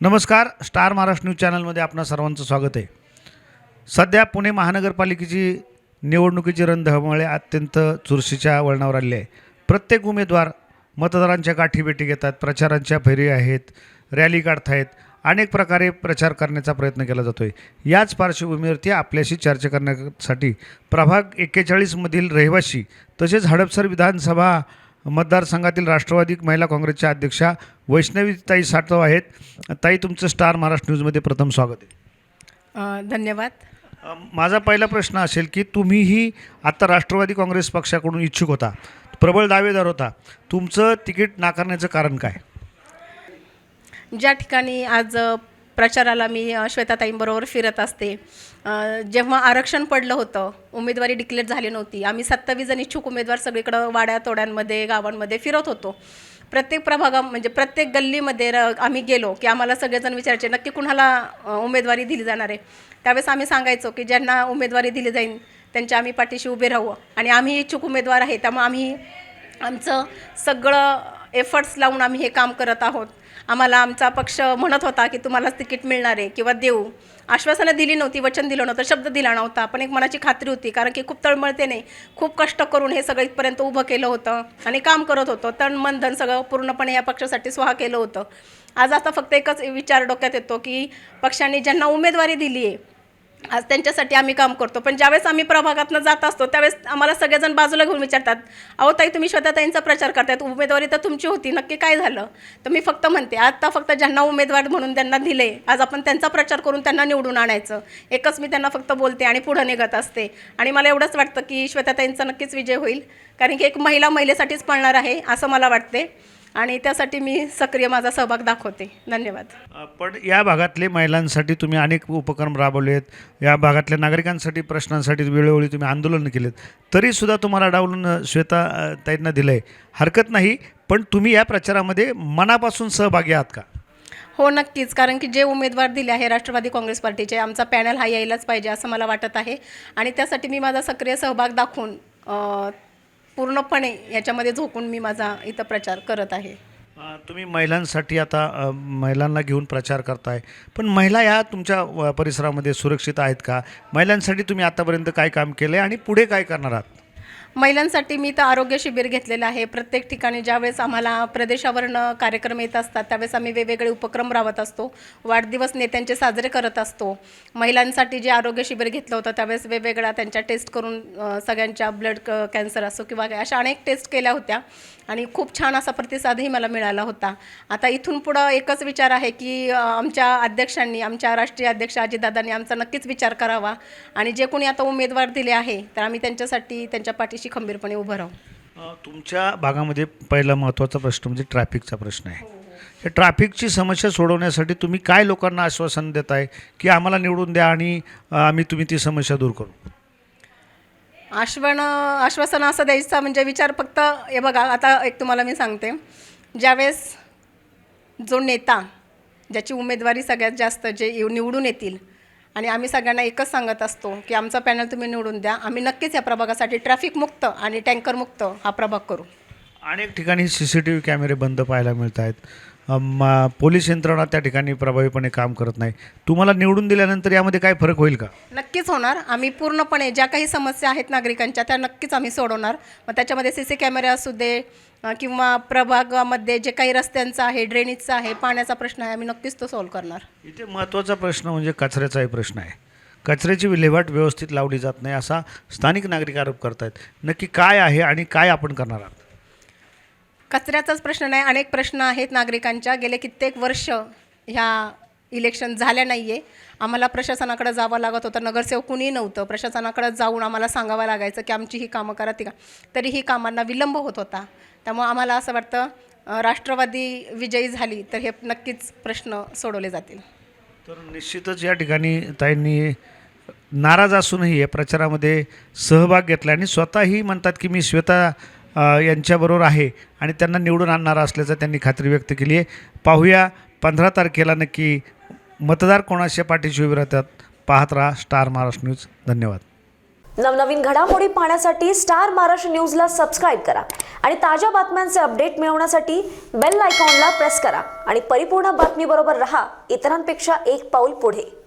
नमस्कार star Maharashtra news चॅनलमध्ये आपणा सर्वांचं स्वागत आहे. सध्या पुणे महानगरपालिकेची निवडणुकीची रणधमळे अत्यंत चुरशीच्या वळणावर आली आहे. प्रत्येक उमेदवार मतदारांच्या गाठीभेटी घेतात प्रचारांच्या फेरी आहेत रॅली काढतायत अनेक प्रकारे प्रचार करण्याचा प्रयत्न केला जातो आहे याच पार्श्वभूमीवरती आपल्याशी चर्चा करण्यासाठी प्रभाग एक्केचाळीसमधील रहिवासी तसेच हडपसर विधानसभा मतदारसंघातील राष्ट्रवादी महिला काँग्रेसच्या अध्यक्षा वैष्णवी ताई साटव आहेत. ताई तुमचं स्टार महाराष्ट्र न्यूजमध्ये प्रथम स्वागत आहे. धन्यवाद. माझा पहिला प्रश्न असेल की तुम्हीही आता राष्ट्रवादी काँग्रेस पक्षाकडून इच्छुक होता. प्रबळ दावेदार होता. तुमचं तिकीट नाकारण्याचं कारण काय? ज्या ठिकाणी आज प्रचाराला मी श्वेताताईंबरोबर फिरत असते. जेव्हा आरक्षण पडलं होतं उमेदवारी डिक्लेअर झाली नव्हती. आम्ही सत्तावीस जण इच्छुक उमेदवार सगळीकडं वाड्या तोड्यांमध्ये गावांमध्ये फिरत होतो. प्रत्येक प्रभागा म्हणजे प्रत्येक गल्लीमध्ये र आम्ही गेलो की आम्हाला सगळेजण विचारायचे नक्की कुणाला उमेदवारी दिली जाणार आहे? त्यावेळेस आम्ही सांगायचो की ज्यांना उमेदवारी दिली जाईल त्यांच्या आम्ही पाठीशी उभे राहू. आणि आम्ही इच्छुक उमेदवार आहे त्यामुळे आम्ही आमचं सगळं एफर्ट्स लावून आम्ही हे काम करत आहोत. आम्हाला आमचा पक्ष म्हणत होता की तुम्हालाच तिकीट मिळणार आहे किंवा देऊ. आश्वासनं दिली नव्हती वचन दिलं नव्हतं शब्द दिला नव्हता. पण एक मनाची खात्री होती कारण की खूप तळमळतेने खूप कष्ट करून हे सगळं इथपर्यंत उभं केलं होतं आणि काम करत होतं. तण मन धन सगळं पूर्णपणे या पक्षासाठी स्वाहा केलं होतं. आज आता फक्त एकच विचार डोक्यात येतो की पक्षाने ज्यांना उमेदवारी दिली आहे आज त्यांच्यासाठी आम्ही काम करतो. पण ज्यावेळेस आम्ही प्रभागातनं जात असतो त्यावेळेस आम्हाला सगळेजण बाजूला घेऊन विचारतात अहो ताई तुम्ही स्वतःताईंचा प्रचार करतायत उमेदवारी तर तुमची होती नक्की काय झालं? तर मी फक्त म्हणते आत्ता फक्त ज्यांना उमेदवार म्हणून त्यांना दिले आज आपण त्यांचा प्रचार करून त्यांना निवडून आणायचं. एकच मी त्यांना फक्त बोलते आणि पुढं निघत असते. आणि मला एवढंच वाटतं की श्वेताताईंचा नक्कीच विजय होईल कारण की एक महिला महिलेसाठीच पळणार आहे असं मला वाटते. आणि त्यासाठी मी सक्रिय माझा सहभाग दाखवते. धन्यवाद. पण या भागातले महिलांसाठी तुम्ही अनेक उपक्रम राबवले आहेत या भागातल्या नागरिकांसाठी प्रश्नांसाठी वेळोवेळी तुम्ही आंदोलन केलेत. तरीसुद्धा तुम्हाला डावलून श्वेता ताईंना दिलं आहे हरकत नाही पण तुम्ही या प्रचारामध्ये मनापासून सहभागी आहात का? हो नक्कीच. कारण की जे उमेदवार दिले आहे राष्ट्रवादी काँग्रेस पार्टीचे आमचा पॅनल हा यायलाच पाहिजे असं मला वाटत आहे. आणि त्यासाठी मी माझा सक्रिय सहभाग दाखवून पूर्णपणे याच्यामध्ये झोकून मी माझा इथं प्रचार करत आहे. तुम्ही महिलांसाठी आता महिलांना घेऊन प्रचार करताय. पण महिला या तुमच्या परिसरामध्ये सुरक्षित आहेत का? महिलांसाठी तुम्ही आतापर्यंत काय काम केलं आहे आणि पुढे काय करणार आहात? महिलांसाठी मी तर आरोग्य शिबिर घेतलेलं आहे. प्रत्येक ठिकाणी ज्यावेळेस आम्हाला प्रदेशावरनं कार्यक्रम येत असतात त्यावेळेस आम्ही वेगवेगळे उपक्रम राबवत असतो. वाढदिवस नेत्यांचे साजरे करत असतो. महिलांसाठी जे आरोग्य शिबिर घेतलं होतं त्यावेळेस वेगवेगळ्या त्यांच्या टेस्ट करून सगळ्यांच्या ब्लड कॅन्सर असो किंवा काय अशा अनेक टेस्ट केल्या होत्या. आणि खूप छान असा प्रतिसादही मला मिळाला होता. आता इथून पुढं एकच विचार आहे की आमच्या अध्यक्षांनी आमच्या राष्ट्रीय अध्यक्ष अजितदादांनी आमचा नक्कीच विचार करावा. आणि जे कोणी आता उमेदवार दिले आहे तर आम्ही त्यांच्यासाठी त्यांच्या पाठीशी खंबीरपणे उभं राहू. तुमच्या भागामध्ये पहिला महत्त्वाचा प्रश्न म्हणजे ट्रॅफिकचा प्रश्न आहे. या ट्रॅफिकची समस्या सोडवण्यासाठी तुम्ही काय लोकांना आश्वासन देत आहे की आम्हाला निवडून द्या आणि अ, आम्ही तुम्ही ती समस्या दूर करू. आश्वान आश्वासन असं द्यायचं म्हणजे विचार फक्त हे बघा आता एक तुम्हाला मी सांगते. ज्यावेळेस जो नेता ज्याची उमेदवारी सगळ्यात जास्त जे येऊ- निवडून येतील आणि आम्ही सगळ्यांना एकच सांगत असतो की आमचा पॅनल तुम्ही निवडून द्या. आम्ही नक्कीच या प्रभागासाठी ट्रॅफिक मुक्त आणि टँकर मुक्त हा प्रभाग करू. अनेक ठिकाणी सी सी टी व्ही कॅमेरे बंद पाहायला मिळत आहेत पोलीस यंत्रणा त्या ठिकाणी प्रभावीपणे काम करत नाही. तुम्हाला निवडून दिल्यानंतर यामध्ये काय फरक होईल का? नक्कीच होणार. आम्ही पूर्णपणे ज्या काही समस्या आहेत नागरिकांच्या त्या नक्कीच आम्ही सोडवणार. मग त्याच्यामध्ये सी सी कॅमेरे असू दे किंवा प्रभागामध्ये जे काही रस्त्यांचं आहे ड्रेनेजचं आहे पाण्याचा प्रश्न आहे आम्ही नक्कीच तो सॉल्व्ह करणार. इथे महत्त्वाचा प्रश्न म्हणजे कचऱ्याचाही प्रश्न आहे. कचऱ्याची विल्हेवाट व्यवस्थित लावली जात नाही असा स्थानिक नागरिक आरोप करतायत. नक्की काय आहे आणि काय आपण करणार आहात? कचऱ्याचाच प्रश्न नाही अनेक प्रश्न आहेत नागरिकांच्या. गेले कित्येक वर्ष ह्या इलेक्शन झाल्या नाही आहे आम्हाला प्रशासनाकडे जावं लागत होतं. नगरसेवक कुणीही नव्हतं. प्रशासनाकडे जाऊन आम्हाला सांगावं लागायचं की आमची ही कामं करा ती का. तरी ही कामांना विलंब होत होता. त्यामुळं आम्हाला असं वाटतं राष्ट्रवादी विजयी झाली तर हे नक्कीच प्रश्न सोडवले जातील. तर निश्चितच या ठिकाणी ताईंनी नाराज असूनही या प्रचारामध्ये सहभाग घेतला आणि स्वतःही म्हणतात की मी श्वेता यांच्याबरोबर आहे आणि त्यांना निवडून आणणार असल्याचं त्यांनी खात्री व्यक्त केली आहे. पाहूया पंधरा तारखेला नक्की मतदार कोणाच्या पाठीशी उभे राहतात? पाहत राहा स्टार महाराष्ट्र न्यूज. धन्यवाद. नवनवीन घडामोडी पाहण्यासाठी स्टार महाराष्ट्र न्यूजला सबस्क्राईब करा आणि ताज्या बातम्यांचे अपडेट मिळवण्यासाठी बेल आयकॉनला प्रेस करा आणि परिपूर्ण बातमीबरोबर रहा. इतरांपेक्षा एक पाऊल पुढे.